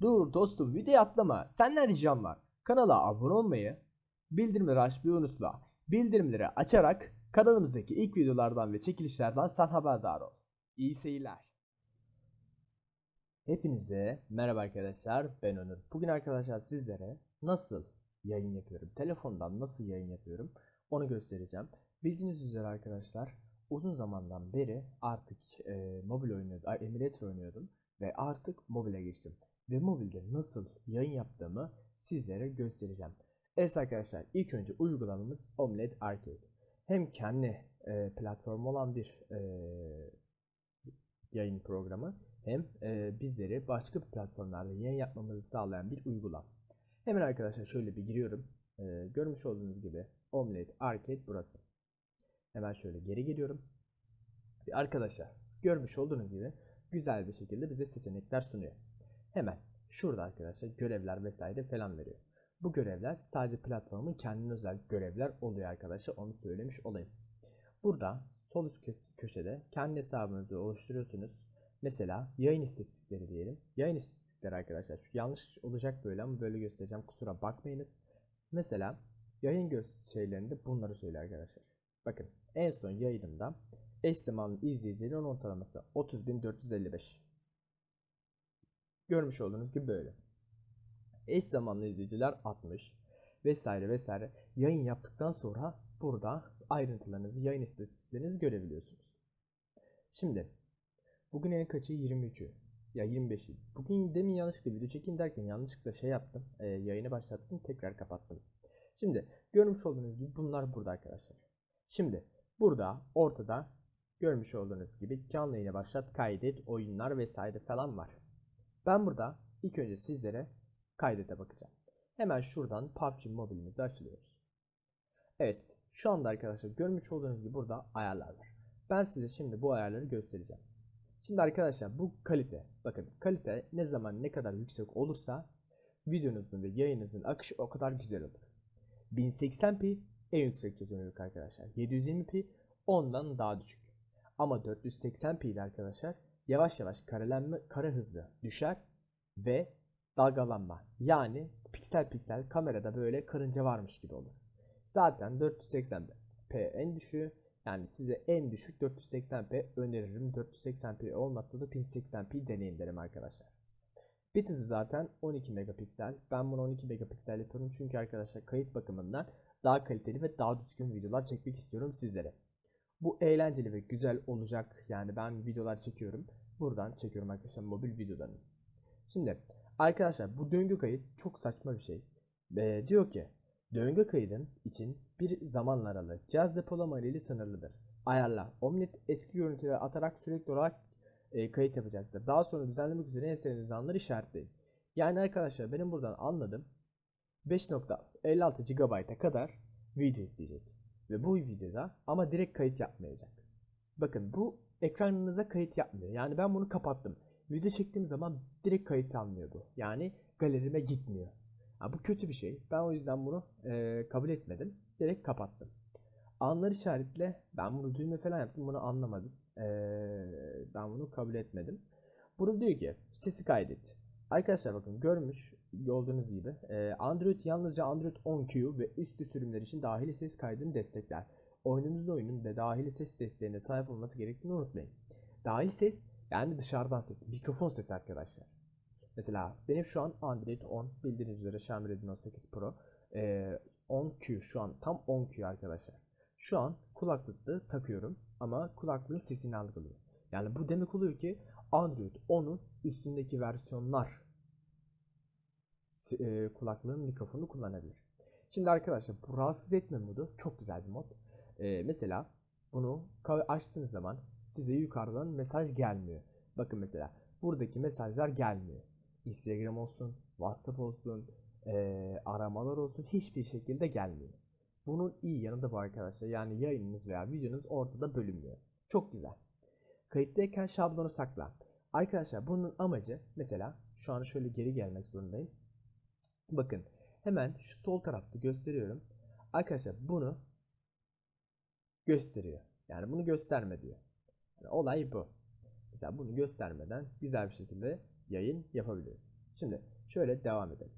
Dur dostum video atlama. Senden ricam var. Kanala abone olmayı, bildirimleri açmayı unutma. Bildirimleri açarak kanalımızdaki ilk videolardan ve çekilişlerden sen haberdar ol. İyi seyirler. Hepinize merhaba arkadaşlar ben Onur. Bugün arkadaşlar sizlere nasıl yayın yapıyorum, telefondan nasıl yayın yapıyorum onu göstereceğim. Bildiğiniz üzere arkadaşlar uzun zamandan beri artık e, mobil oynuyordum, emulator oynuyordum ve artık mobile geçtim. Ve mobilde nasıl yayın yaptığımı sizlere göstereceğim. Evet arkadaşlar ilk önce uygulamamız Omelette Arcade. Hem kendi e, platformu olan bir e, yayın programı hem e, bizleri başka platformlarda yayın yapmamızı sağlayan bir uygulama. Hemen arkadaşlar şöyle bir giriyorum. E, görmüş olduğunuz gibi Omelette Arcade burası. Hemen şöyle geri geliyorum. Ve arkadaşlar görmüş olduğunuz gibi güzel bir şekilde bize seçenekler sunuyor. Hemen şurada arkadaşlar görevler vesaire falan veriyor. Bu görevler sadece platformun kendine özel görevler oluyor arkadaşlar onu söylemiş olayım. Burada sol üst kö- köşede kendi hesabınızı oluşturuyorsunuz. Mesela yayın istatistikleri diyelim. Yayın istatistikleri arkadaşlar. Yanlış olacak böyle ama böyle göstereceğim. Kusura bakmayınız. Mesela yayın göz şeylerinde bunları söylüyor arkadaşlar. Bakın en son yayınımda eş zamanlı izleyicilerin ortalaması 30.455. Görmüş olduğunuz gibi böyle. Eş zamanlı izleyiciler 60 vesaire vesaire. Yayın yaptıktan sonra burada ayrıntılarınızı, yayın istatistiklerinizi görebiliyorsunuz. Şimdi bugün en kaçı 23'ü ya 25'i. Bugün demin yanlışlıkla video çekeyim derken yanlışlıkla şey yaptım. E, yayını başlattım tekrar kapattım. Şimdi görmüş olduğunuz gibi bunlar burada arkadaşlar. Şimdi burada ortada görmüş olduğunuz gibi canlı yayına başlat, kaydet, oyunlar vesaire falan var. Ben burada ilk önce sizlere kaydete bakacağım. Hemen şuradan PUBG mobilimizi açılıyoruz. Evet şu anda arkadaşlar görmüş olduğunuz gibi burada ayarlar var. Ben size şimdi bu ayarları göstereceğim. Şimdi arkadaşlar bu kalite bakın kalite ne zaman ne kadar yüksek olursa videonuzun ve yayınınızın akışı o kadar güzel olur. 1080p en yüksek çözünürlük arkadaşlar. 720p ondan daha düşük. Ama 480p'de arkadaşlar yavaş yavaş karelenme kare hızı düşer ve dalgalanma yani piksel piksel kamerada böyle karınca varmış gibi olur. Zaten 480p en düşüğü yani size en düşük 480p öneririm. 480p olmasa da 1080p deneyin derim arkadaşlar. Bit hızı zaten 12 megapiksel. Ben bunu 12 megapiksel yapıyorum çünkü arkadaşlar kayıt bakımından daha kaliteli ve daha düzgün videolar çekmek istiyorum sizlere. Bu eğlenceli ve güzel olacak. Yani ben videolar çekiyorum. Buradan çekiyorum arkadaşlar mobil videolarını. Şimdi arkadaşlar bu döngü kayıt çok saçma bir şey. Ee, diyor ki döngü kaydın için bir zaman aralığı cihaz depolama ile sınırlıdır. Ayarla. Omnet eski görüntüleri atarak sürekli olarak e, kayıt yapacaktır. Daha sonra düzenlemek üzere en sevdiğiniz anları işaretleyin. Yani arkadaşlar benim buradan anladım. 5.56 GB'a kadar video yükleyecek. Ve bu videoda ama direkt kayıt yapmayacak. Bakın bu ekranınıza kayıt yapmıyor. Yani ben bunu kapattım. Video çektiğim zaman direkt kayıt almıyor bu. Yani galerime gitmiyor. Ha, bu kötü bir şey. Ben o yüzden bunu e, kabul etmedim. Direkt kapattım. Anlar işaretle ben bunu düğme falan yaptım bunu anlamadım. E, ben bunu kabul etmedim. Bunu diyor ki sesi kaydet. Arkadaşlar bakın görmüş olduğunuz gibi Android yalnızca Android 10Q ve üstü sürümler için dahili ses kaydını destekler. Oyununuzda oyunun ve dahili ses desteğine sahip olması gerektiğini unutmayın. Dahil ses yani dışarıdan ses, mikrofon sesi arkadaşlar. Mesela benim şu an Android 10 bildiğiniz üzere Xiaomi Redmi 8 Pro e, 10Q şu an tam 10Q arkadaşlar. Şu an kulaklıkta takıyorum ama kulaklığın sesini algılıyor. Yani bu demek oluyor ki Android 10'un üstündeki versiyonlar e, kulaklığın mikrofonu kullanabilir. Şimdi arkadaşlar bu rahatsız etme modu çok güzel bir mod. E, mesela bunu açtığınız zaman size yukarıdan mesaj gelmiyor. Bakın mesela buradaki mesajlar gelmiyor. Instagram olsun, WhatsApp olsun, e, aramalar olsun hiçbir şekilde gelmiyor. Bunun iyi yanı da bu arkadaşlar. Yani yayınınız veya videonuz ortada bölünmüyor. Çok güzel. Kayıttayken şablonu sakla. Arkadaşlar bunun amacı mesela şu an şöyle geri gelmek zorundayım. Bakın hemen şu sol tarafta gösteriyorum. Arkadaşlar bunu gösteriyor. Yani bunu gösterme diyor. Yani olay bu. Mesela bunu göstermeden güzel bir şekilde yayın yapabiliriz. Şimdi şöyle devam edelim.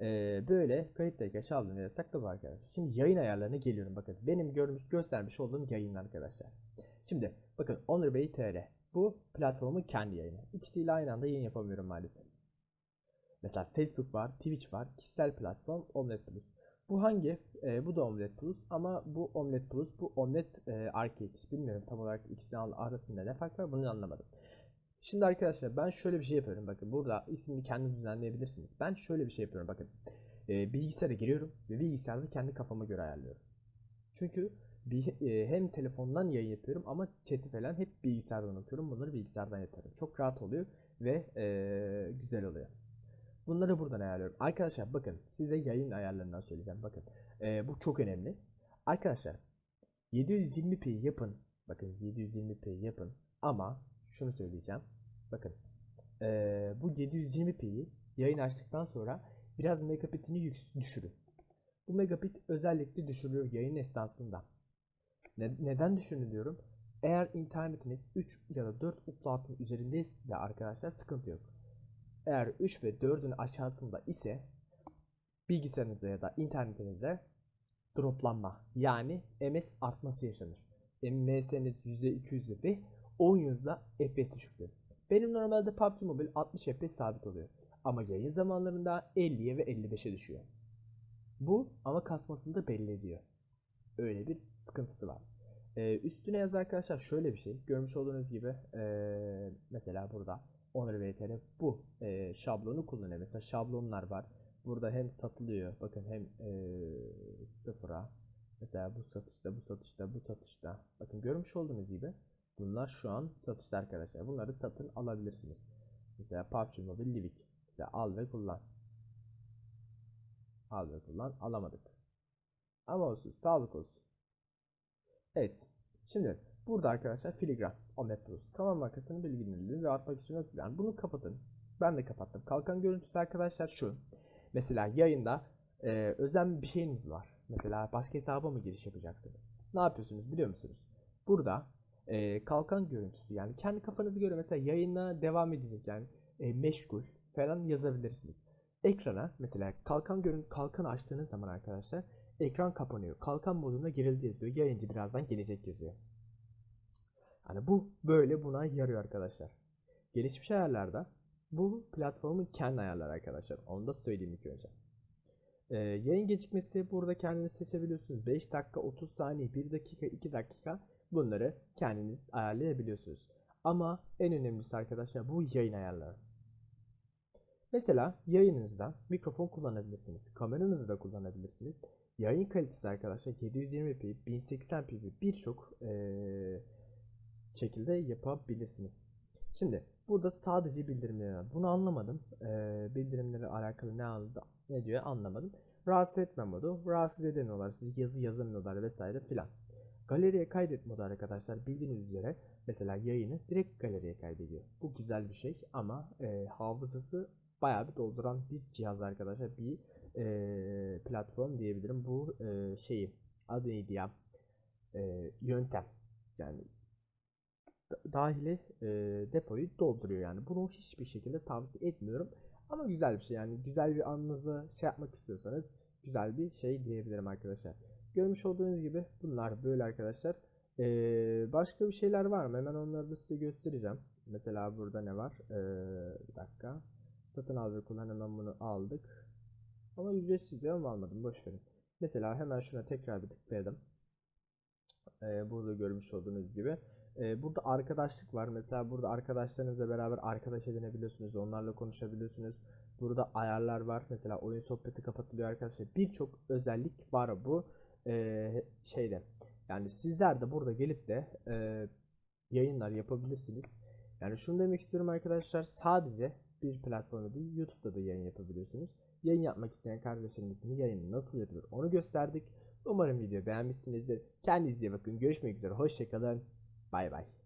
Ee, böyle kayıttayken şablonu yasakladım arkadaşlar. Şimdi yayın ayarlarına geliyorum bakın. Benim görmüş göstermiş olduğum yayın arkadaşlar. Şimdi bakın Onur Bey TR. Bu platformun kendi yayını. İkisiyle aynı anda yayın yapamıyorum maalesef. Mesela Facebook var, Twitch var, kişisel platform Omlet Plus. Bu hangi? Ee, bu da Omlet Plus ama bu Omlet Plus, bu Omlet e, Arcade. Bilmiyorum tam olarak ikisinin arasında ne fark var bunu anlamadım. Şimdi arkadaşlar ben şöyle bir şey yapıyorum bakın burada ismini kendiniz düzenleyebilirsiniz. Ben şöyle bir şey yapıyorum bakın. Ee, bilgisayara giriyorum ve bilgisayarda kendi kafama göre ayarlıyorum. Çünkü bir, e, hem telefondan yayın yapıyorum ama chat'i falan hep bilgisayardan atıyorum. Bunları bilgisayardan yapıyorum. Çok rahat oluyor ve e, güzel oluyor. Bunları buradan ayarlıyorum. Arkadaşlar bakın size yayın ayarlarından söyleyeceğim. Bakın e, bu çok önemli. Arkadaşlar 720p yapın. Bakın 720p yapın ama şunu söyleyeceğim. Bakın e, bu 720p'yi yayın açtıktan sonra biraz megabitini yük- düşürün. Bu megabit özellikle düşürülüyor yayın esnasında. Ne- neden düşünülüyorum? Eğer internetiniz 3 ya da 4 upload'ın üzerindeyse arkadaşlar sıkıntı yok. Eğer 3 ve 4'ün aşağısında ise bilgisayarınızda ya da internetinizde droplanma yani MS artması yaşanır. MS'niz %200 ve oyununuzda FPS düşüklüğü. Benim normalde PUBG Mobile 60 FPS sabit oluyor. Ama yayın zamanlarında 50'ye ve 55'e düşüyor. Bu ama kasmasını da belli ediyor. Öyle bir sıkıntısı var. Ee, üstüne yaz arkadaşlar şöyle bir şey. Görmüş olduğunuz gibi ee, mesela burada Onur VTR bu ee, şablonu kullanıyor. Mesela şablonlar var. Burada hem satılıyor. Bakın hem ee, sıfıra. Mesela bu satışta, bu satışta, bu satışta. Bakın görmüş olduğunuz gibi bunlar şu an satışta arkadaşlar. Bunları satın alabilirsiniz. Mesela PUBG Mobile Livik. Mesela al ve kullan. Al ve kullan. Alamadık. Ama olsun. Sağlık olsun. Evet. Şimdi burada arkadaşlar filigran Omnet Plus. Kanal markasının bilgilendirdiğini ve artmak için yani bunu kapatın. Ben de kapattım. Kalkan görüntüsü arkadaşlar şu. Mesela yayında e, özel bir şeyiniz var. Mesela başka hesaba mı giriş yapacaksınız? Ne yapıyorsunuz biliyor musunuz? Burada e, kalkan görüntüsü yani kendi kafanızı göre mesela yayına devam edecek yani e, meşgul falan yazabilirsiniz. Ekrana mesela kalkan görüntü kalkan açtığınız zaman arkadaşlar ekran kapanıyor. Kalkan moduna girildi yazıyor. Yayıncı birazdan gelecek yazıyor. Hani bu böyle buna yarıyor arkadaşlar. Gelişmiş ayarlarda bu platformun kendi ayarları arkadaşlar. Onu da söyleyeyim ilk önce. Ee, yayın gecikmesi burada kendiniz seçebiliyorsunuz. 5 dakika, 30 saniye, 1 dakika, 2 dakika bunları kendiniz ayarlayabiliyorsunuz. Ama en önemlisi arkadaşlar bu yayın ayarları. Mesela yayınınızda mikrofon kullanabilirsiniz. Kameranızı da kullanabilirsiniz. Yayın kalitesi arkadaşlar 720p, 1080p gibi birçok ee, şekilde yapabilirsiniz. Şimdi burada sadece bildirimleri var. Bunu anlamadım. Ee, bildirimleri alakalı ne aldı, ne diyor anlamadım. Rahatsız etme modu. Rahatsız edemiyorlar. Siz yazı yazamıyorlar vesaire filan. Galeriye kaydet modu arkadaşlar bildiğiniz üzere mesela yayını direkt galeriye kaydediyor. Bu güzel bir şey ama e, hafızası bayağı bir dolduran bir cihaz arkadaşlar. Bir e, platform diyebilirim. Bu e, şeyi adı neydi ya? E, yöntem. Yani dahili e, depoyu dolduruyor yani. Bunu hiçbir şekilde tavsiye etmiyorum. Ama güzel bir şey yani. Güzel bir anınızı şey yapmak istiyorsanız güzel bir şey diyebilirim arkadaşlar. Görmüş olduğunuz gibi bunlar böyle arkadaşlar. Ee, başka bir şeyler var mı? Hemen onları da size göstereceğim. Mesela burada ne var? Ee, bir dakika. Satın al ve hemen bunu aldık. Ama ücretsiz diyor ama almadım. Boş verin. Mesela hemen şuna tekrar bir tıklayalım. Ee, burada görmüş olduğunuz gibi. Burada arkadaşlık var. Mesela burada arkadaşlarınızla beraber arkadaş edinebiliyorsunuz. Onlarla konuşabiliyorsunuz. Burada ayarlar var. Mesela oyun sohbeti kapatılıyor arkadaşlar. Birçok özellik var bu ee, şeyde. Yani sizler de burada gelip de e, yayınlar yapabilirsiniz. Yani şunu demek istiyorum arkadaşlar. Sadece bir platformda değil YouTube'da da yayın yapabiliyorsunuz. Yayın yapmak isteyen kardeşlerimizin yayını nasıl yapılır onu gösterdik. Umarım video beğenmişsinizdir. Kendinize bakın. Görüşmek üzere. Hoşçakalın. Bye bye.